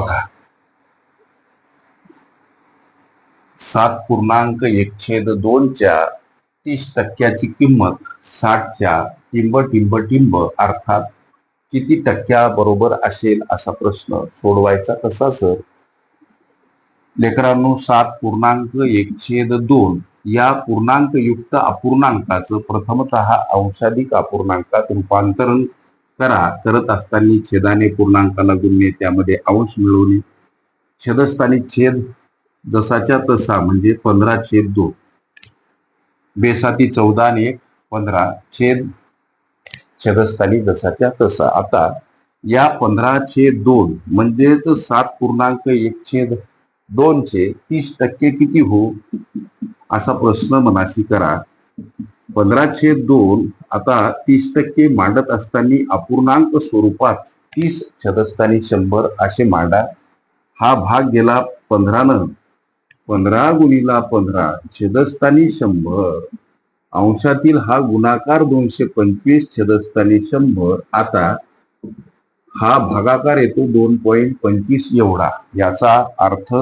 बघा. सात पूर्णांक एक छेद दोनच्या तीस टक्क्याची किंमत साठच्या टिंब टिंब टिंब अर्थात किती टक्क्या बरोबर असेल असा प्रश्न सोडवायचा कसा सर? लेकरांनो सात पूर्णांक एक छेद दोन या पूर्णांक युक्त अपूर्णांकाचं प्रथमत अंशाधिक अपूर्णांकात रूपांतरण करा करत असताना छेदाने पूर्णांकाला गुणणे त्यामध्ये अंश मिळवणे छेदस्थानी छेद जसाच्या तसा म्हणजे पंधरा छेद दोन. बेसाती चौदा आणि एक पंधरा छेद छेदस्थानी जसाच्या तसा. आता या पंधरा छेद दोन म्हणजेच सात पूर्णांक एक छेद दोनचे तीस टक्के किती हो असा प्रश्न मनाशी करा. पंधराशे दोन आता तीस टक्के मांडत असताना अपूर्णांक स्वरूपात तीस छदस्थानी शंभर असे मांडा. हा भाग गेला पंधरानं. पंधरा गुणीला पंधरा छेदस्थानी शंभर. अंशातील हा गुणाकार दोनशे पंचवीस छेदस्थानी शंभर. आता हा भागाकार येतो दोन पॉईंट पंचवीस एवढा. याचा अर्थ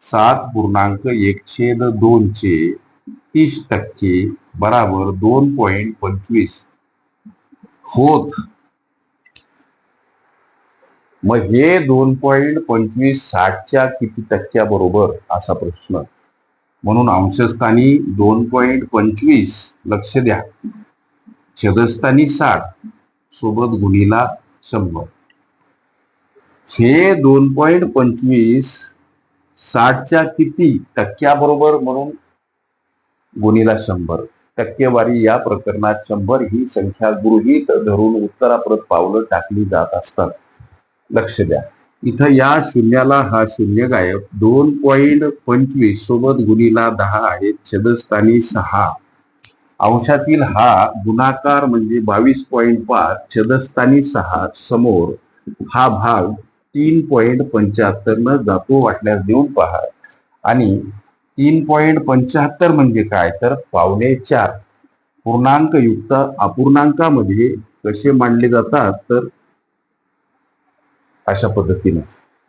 सात पूर्णांक एक छेद दोनचे. तीस टक्के बराबर दोन पॉइंट पंचवीस होत. मग हे दोन पॉइंट पंचवीस साठच्या किती टक्क्या बरोबर? असा प्रश्न. म्हणून अंशस्थानी दोन पॉइंट पंचवीस लक्ष द्या. छदस्थानी साठ सोबत गुणीला शंभर. हे दोन पॉइंट पंचवीस साठच्या किती टक्क्याबरोबर म्हणून गुणीला शंभर. टक्केवारी या प्रकरणात शंभर ही संख्या गृहीत धरून उत्तराप्रत पावलं टाकली जात असतात. लक्ष द्या. इथं या शून्याला हा शून्य गायब. दोन पॉइंट पंचवीस सोबत गुणीला दहा आहेत छेदस्थानी सहा. अंशातील हा गुणाकार म्हणजे बावीस पॉइंट पाच छेदस्थानी सहा समोर हा भाग तीन पॉइंट पंच्याहत्तर न जातो वाटल्यास देऊन पहा. आणि तीन पॉईंट पंच्याहत्तर म्हणजे काय? तर पावणे चार. पूर्णांक युक्त अपूर्णांकामध्ये कसे मांडले जातात? तर अशा पद्धतीने.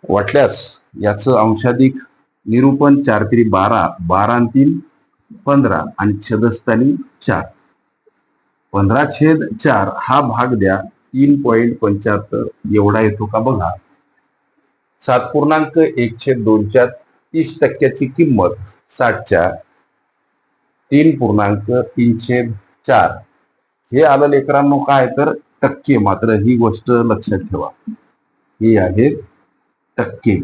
वाटल्यास याचं अंशाधिक निरूपण चार तरी बारा बारा तीन पंधरा आणि छेदस्थानी चार. पंधरा छेद चार हा भाग द्या. तीन पॉईंट पंच्याहत्तर. एवढा येतो का बघा? सात पूर्णांक एक छेद दोनच्या तीस टक्क्याची किंमत साठच्या तीन पूर्णांक तीनशे चार. हे आलं लेकरांनो काय तर टक्के. मात्र ही गोष्ट लक्षात ठेवा. ही आहे टक्के.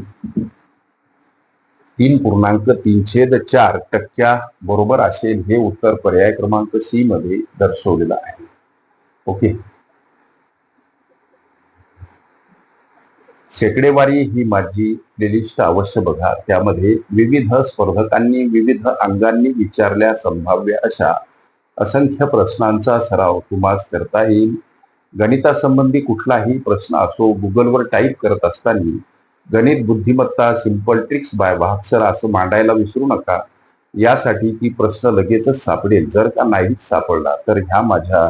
तीन पूर्णांक तीनशे चार टक्क्या बरोबर असेल हे उत्तर पर्याय क्रमांक सी मध्ये दर्शवलेलं आहे. ओके. शेकडेवारी ही माझी प्लेलिस्ट अवश्य बघा. त्यामध्ये विविध स्पर्धकांनी विविध अंगांनी विचारल्या संभाव्य अशा असंख्य प्रश्नांचा सराव तुम्हाला करता येईल. गणितासंबंधी कुठलाही प्रश्न असो गुगलवर टाईप करत असताना गणित बुद्धिमत्ता सिंपल ट्रिक्स बाय भागसर असं मांडायला विसरू नका. यासाठी ती प्रश्न लगेचच सापडेल. जर का नाहीच सापडला तर ह्या माझ्या